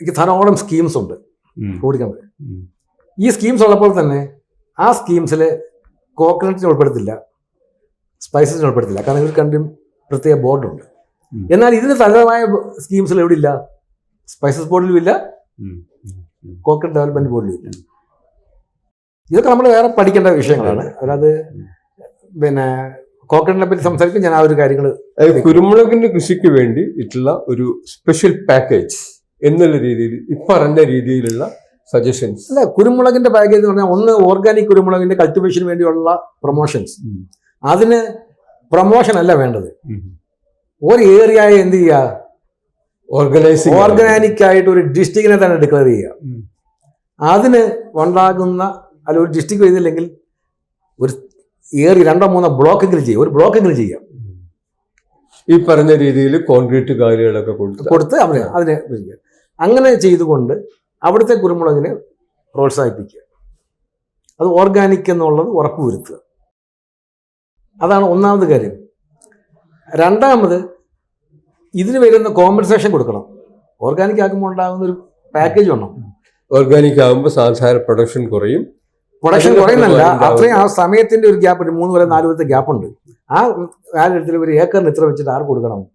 എനിക്ക് ധാരാളം സ്കീംസ് ഉണ്ട്. ഓടിക്കാൻ ഈ സ്കീംസ് ഉള്ളപ്പോൾ തന്നെ ആ സ്കീംസിൽ കോക്കനട്ടിനെ ഉൾപ്പെടുത്തില്ല സ്പൈസസിനെ ഉൾപ്പെടുത്തില്ല. കാരണം ഇവർക്ക് രണ്ടും പ്രത്യേക ബോർഡുണ്ട്. എന്നാൽ ഇതിന് തനതായ സ്കീംസിൽ എവിടെ ഇല്ല സ്പൈസസ് ബോർഡിലും ഇല്ല. ഉം. ഡെവലപ്മെന്റ് ബോർഡിലും ഇല്ല. ഇതൊക്കെ നമ്മൾ വേറെ പഠിക്കേണ്ട വിഷയങ്ങളാണ്. അതായത് പിന്നെ കോക്കനട്ടിനെ പറ്റി സംസാരിക്കും ഞാൻ ആ ഒരു കാര്യങ്ങൾ കുരുമുളകിന്റെ കൃഷിക്ക് വേണ്ടി ഇട്ടുള്ള ഒരു സ്പെഷ്യൽ പാക്കേജ് എന്നുള്ള രീതിയിൽ ഇപ്പറഞ്ഞ രീതിയിലുള്ള സജഷൻസ് അല്ല കുരുമുളകിന്റെ പാക്കേജ് എന്ന് പറഞ്ഞാൽ ഒന്ന് ഓർഗാനിക് കുരുമുളകിന്റെ കൾട്ടിവേഷന് വേണ്ടിയുള്ള പ്രൊമോഷൻസ് അതിന് പ്രൊമോഷൻ അല്ല വേണ്ടത്. ഒരു ഏരിയയെ എന്ത് ചെയ്യുക? ഓർഗനൈസിംഗ് ഓർഗാനിക് ആയിട്ട് ഒരു ഡിസ്ട്രിക്റ്റിനെ തന്നെ ഡിക്ലെയർ ചെയ്യുക. അതിന് ഉണ്ടാകുന്ന അല്ല ഒരു ഡിസ്ട്രിക്ട് ചെയ്തില്ലെങ്കിൽ ഒരു ഏറി രണ്ടോ മൂന്നോ ബ്ലോക്കെങ്കിലും ചെയ്യുക. ഒരു ബ്ലോക്കെങ്കിലും ചെയ്യാം ഈ പറഞ്ഞ രീതിയിൽ കോൺക്രീറ്റ് കാര്യങ്ങളൊക്കെ കൊടുത്ത് കൊടുത്ത് അവരെ അതിനെ. അങ്ങനെ ചെയ്തുകൊണ്ട് അവിടുത്തെ കുരുമുളകിനെ പ്രോത്സാഹിപ്പിക്കുക. അത് ഓർഗാനിക് എന്നുള്ളത് ഉറപ്പുവരുത്തുക. അതാണ് ഒന്നാമത് കാര്യം. രണ്ടാമത് ഇതിന് വരുന്ന കോമ്പൻസേഷൻ കൊടുക്കണം. ഓർഗാനിക് ആക്കുമ്പോൾ ഉണ്ടാകുന്ന ഒരു പാക്കേജ് വേണം. ഓർഗാനിക് ആകുമ്പോൾ സാധാരണ പ്രൊഡക്ഷൻ കുറയും. പ്രൊഡക്ഷൻ കുറയുന്നല്ല അത്രയും ആ സമയത്തിന്റെ ഒരു ഗ്യാപ്പ് ഉണ്ട് മൂന്ന് വരെ നാല് വരത്തെ ഗ്യാപ്പ് ഉണ്ട്. ആ കാലഘട്ടത്തിൽ ഒരു ഏക്കറിന് ഇത്ര വെച്ചിട്ട് ആർക്ക് കൊടുക്കണം?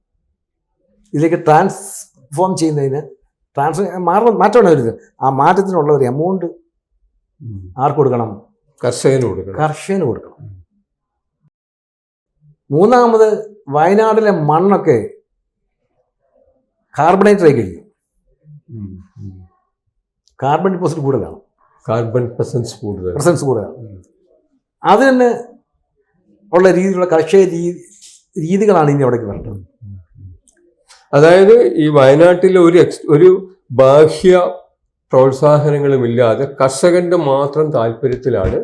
ഇതിലേക്ക് ട്രാൻസ്ഫോം ചെയ്യുന്നതിന് ട്രാൻസ് മാറണം മാറ്റമാണ് വരുന്നത് ആ മാറ്റത്തിനുള്ള ഒരു എമൗണ്ട് ആർക്ക് കൊടുക്കണം? കർഷകന് കൊടുക്കണം. കർഷകന് കൊടുക്കണം. മൂന്നാമത് വയനാട്ടിലെ മണ്ണൊക്കെ കാർബണേറ്റഡ് ആയി കഴിഞ്ഞു കാർബൺ ഡിപ്പോസിറ്റ് കൂടുതലാണ്. കാർബൺ പ്രസൻസ് കൂടുതൽ പ്രസൻസ് കൂടുതലാണ്. അതിന് ഉള്ള രീതിയിലുള്ള കർഷക രീതി രീതികളാണ് ഇനി അവിടേക്ക് വരേണ്ടത്. അതായത് ഈ വയനാട്ടിലെ ഒരു എക്സ് ഒരു ബാഹ്യ പ്രോത്സാഹനങ്ങളുമില്ലാതെ കർഷകന്റെ മാത്രം താല്പര്യത്തിലാണ്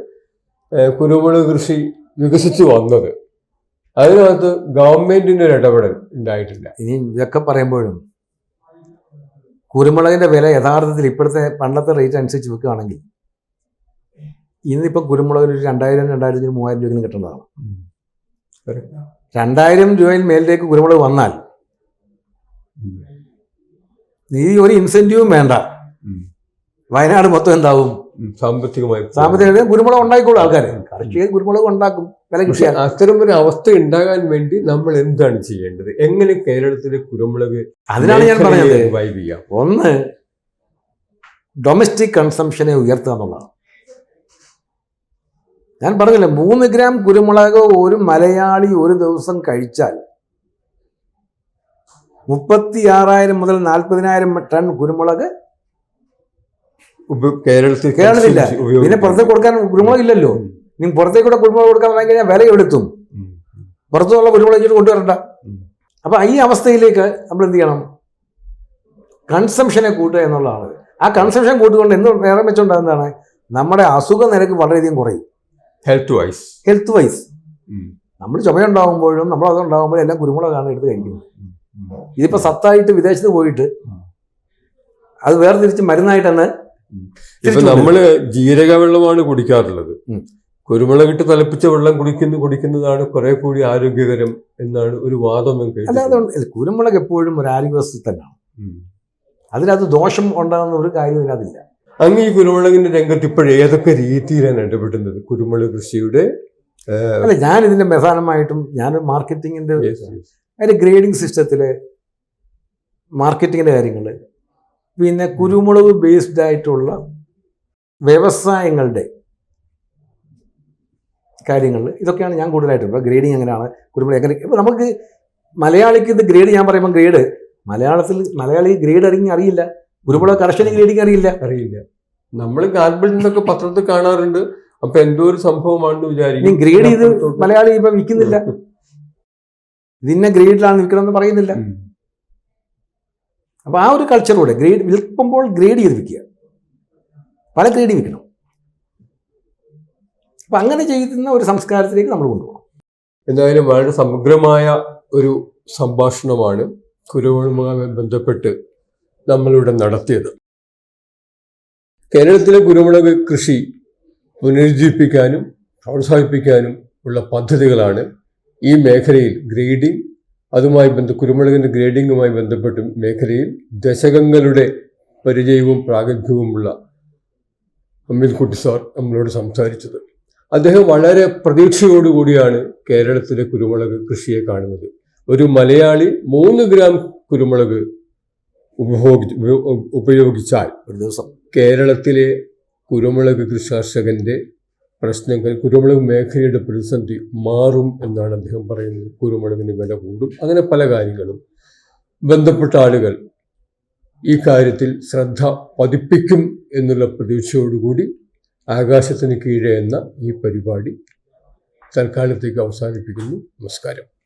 കുരുമുളക് കൃഷി വികസിച്ചു വന്നത്. അതിനകത്ത് ഗവൺമെന്റിന്റെ ഒരു ഇടപെടൽ ഉണ്ടായിട്ടില്ല. ഇനി ഇതൊക്കെ പറയുമ്പോഴും കുരുമുളകിന്റെ വില യഥാർത്ഥത്തിൽ ഇപ്പോഴത്തെ പണ്ടത്തെ റേറ്റ് അനുസരിച്ച് വെക്കുകയാണെങ്കിൽ ഇന്നിപ്പോൾ കുരുമുളകിന് ഒരു രണ്ടായിരം രണ്ടായിരത്തി മൂവായിരം രൂപയെങ്കിലും കിട്ടേണ്ടതാണ്. രണ്ടായിരം രൂപയിൽ മേലിലേക്ക് കുരുമുളക് വന്നാൽ നീ ഒരു ഇൻസെന്റീവും വേണ്ട. വയനാട് മൊത്തം എന്താവും? സാമ്പത്തികമായി സാമ്പത്തികമായി സാമ്പത്തിക കുരുമുളക് ഉണ്ടായിക്കോളും ആൾക്കാർ കർഷകർ കുരുമുളക് ഉണ്ടാക്കും. വില അത്തരം ഒരു അവസ്ഥ ഉണ്ടാകാൻ വേണ്ടി നമ്മൾ എന്താണ് ചെയ്യേണ്ടത്? എങ്ങനെ കേരളത്തിലെ കുരുമുളക് അതിനാണ് ഞാൻ പറഞ്ഞത്. വൈബ് ചെയ്യാം? ഒന്ന് ഡൊമസ്റ്റിക് കൺസംഷനെ ഉയർത്തുക എന്നുള്ളതാണ്. ഞാൻ പറഞ്ഞില്ലേ മൂന്ന് ഗ്രാം കുരുമുളക് ഒരു മലയാളി ഒരു ദിവസം കഴിച്ചാൽ മുപ്പത്തി ആറായിരം മുതൽ നാൽപ്പതിനായിരം ടൺ കുരുമുളക് കേരളത്തിൽ കേരളത്തിലില്ല. ചെയ്യ- പിന്നെ പുറത്തേക്ക് കൊടുക്കാൻ കുരുമുളക് ഇല്ലല്ലോ നീ പുറത്തേക്ക് കൂടെ കുരുമുളക് കൊടുക്കാൻ തുടങ്ങി കഴിഞ്ഞാൽ വില എടുത്തും. പുറത്തുനിന്നുള്ള കുരുമുളക് ഇങ്ങോട്ട് കൊണ്ടുവരണ്ട. അപ്പൊ ഈ അവസ്ഥയിലേക്ക് നമ്മൾ എന്ത് ചെയ്യണം? കൺസംഷനെ കൂട്ടുക എന്നുള്ളതാണ് ആ കൺസംഷൻ കൂട്ടുകൊണ്ട് എന്ത് വേറെ മെച്ചമുണ്ടാകുന്നതാണ്? നമ്മുടെ അസുഖ നിരക്ക് വളരെയധികം കുറയും. ഹെൽത്ത് വൈസ് ഹെൽത്ത് വൈസ് നമ്മൾ ചുമയുണ്ടാകുമ്പോഴും നമ്മൾ അതുണ്ടാകുമ്പോഴും എല്ലാം കുരുമുളകാണ് എടുത്ത് കഴിക്കുന്നത്. ഇതിപ്പോൾ സത്തായിട്ട് വിദേശത്ത് പോയിട്ട് അത് വേറെ തിരിച്ച് മരുന്നായിട്ടാണ് നമ്മൾ ജീരക വെള്ളമാണ് കുടിക്കാറുള്ളത്. കുരുമുളകിട്ട് തിളപ്പിച്ച വെള്ളം കുടിക്കുന്നു കുടിക്കുന്നതാണ് കുറെ കൂടി ആരോഗ്യകരം എന്നാണ് ഒരു വാദം അല്ലാതെ. കുരുമുളക് എപ്പോഴും ഒരു ആരോഗ്യവസ്തു തന്നെയാണ്. അതിനകത്ത് ദോഷം ഉണ്ടാകുന്ന ഒരു കാര്യം ഇതിനകത്തില്ല അങ്ങ് ഈ കുരുമുളകിന്റെ രംഗത്ത് ഇപ്പോഴും ഏതൊക്കെ രീതിയിലാണ് ഇടപെടുന്നത് കുരുമുളക് കൃഷിയുടെ അല്ല ഞാൻ ഇതിന്റെ പ്രധാനമായിട്ടും ഞാൻ മാർക്കറ്റിങ്ങിന്റെ. അതിന്റെ ഗ്രേഡിംഗ് സിസ്റ്റത്തിൽ മാർക്കറ്റിങ്ങിന്റെ കാര്യങ്ങൾ പിന്നെ കുരുമുളക് ബേസ്ഡ് ആയിട്ടുള്ള വ്യവസായങ്ങളുടെ കാര്യങ്ങൾ ഇതൊക്കെയാണ് ഞാൻ കൂടുതലായിട്ട് ഇപ്പോൾ ഗ്രേഡിങ് എങ്ങനെയാണ് കുരുമുളക് എങ്ങനെ ഇപ്പോൾ നമുക്ക് മലയാളിക്ക് ഇത് ഗ്രേഡ് ഞാൻ പറയുമ്പോൾ ഗ്രേഡ് മലയാളത്തിൽ മലയാളി ഗ്രേഡ് അറിഞ്ഞ് അറിയില്ല. കുരുമുളക് കറക്ഷൻ ഗ്രേഡിങ് അറിയില്ല. അറിയില്ല. നമ്മൾ ഗാർബിളിൽ നിന്നൊക്കെ പത്രത്തിൽ കാണാറുണ്ട്. അപ്പൊ എന്തോ ഒരു സംഭവമാണെന്ന് വിചാരിക്കും. ഗ്രേഡ് ചെയ്ത് മലയാളി ഇപ്പം വിൽക്കുന്നില്ല. ഇതിന്ന ഗ്രേഡിലാണ് വിൽക്കണമെന്ന് പറയുന്നില്ല. അപ്പം ആ ഒരു കൾച്ചറൂടെ ഗ്രേഡ് വിൽക്കുമ്പോൾ ഗ്രേഡ് ചെയ്ത് വിൽക്കുക. പല ഗ്രേഡ് വിൽക്കണം. അപ്പം അങ്ങനെ ചെയ്യുന്ന ഒരു സംസ്കാരത്തിലേക്ക് നമ്മൾ കൊണ്ടുപോകണം. എന്തായാലും വളരെ സമഗ്രമായ ഒരു സംഭാഷണമാണ് കുരുമുളകുമായി ബന്ധപ്പെട്ട് നമ്മളിവിടെ നടത്തിയത്. കേരളത്തിലെ കുരുമുളക് കൃഷി പുനരുജ്ജീവിപ്പിക്കാനും പ്രോത്സാഹിപ്പിക്കാനും ഉള്ള പദ്ധതികളാണ് ഈ മേഖലയിൽ ഗ്രേഡിംഗ് അതുമായി ബന്ധ കുരുമുളകിന്റെ ഗ്രേഡിങ്ങുമായി ബന്ധപ്പെട്ട് മേഖലയിൽ ദശകങ്ങളുടെ പരിചയവും പ്രാഗൽഭ്യവുമുള്ള അമ്മിൽക്കുട്ടി കുട്ടി സാർ നമ്മളോട് സംസാരിച്ചത്. അദ്ദേഹം വളരെ പ്രതീക്ഷയോടുകൂടിയാണ് കേരളത്തിലെ കുരുമുളക് കൃഷിയെ കാണുന്നത്. ഒരു മലയാളി മൂന്ന് ഗ്രാം കുരുമുളക് ഉപഭോഗി ഉപയോഗിച്ചാൽ ഒരു ദിവസം. കേരളത്തിലെ കുരുമുളക് കൃഷി കർഷകന്റെ പ്രശ്നങ്ങൾ കുരുമുളക് മേഖലയുടെ പ്രതിസന്ധി മാറും എന്നാണ് അദ്ദേഹം പറയുന്നത്. കുരുമുളകിന് വില കൂടും. അങ്ങനെ പല കാര്യങ്ങളും ബന്ധപ്പെട്ട ആളുകൾ ഈ കാര്യത്തിൽ ശ്രദ്ധ പതിപ്പിക്കും എന്നുള്ള പ്രതീക്ഷയോടുകൂടി ആകാശത്തിന് കീഴെ എന്ന ഈ പരിപാടി തൽക്കാലത്തേക്ക് അവസാനിപ്പിക്കുന്നു. നമസ്കാരം.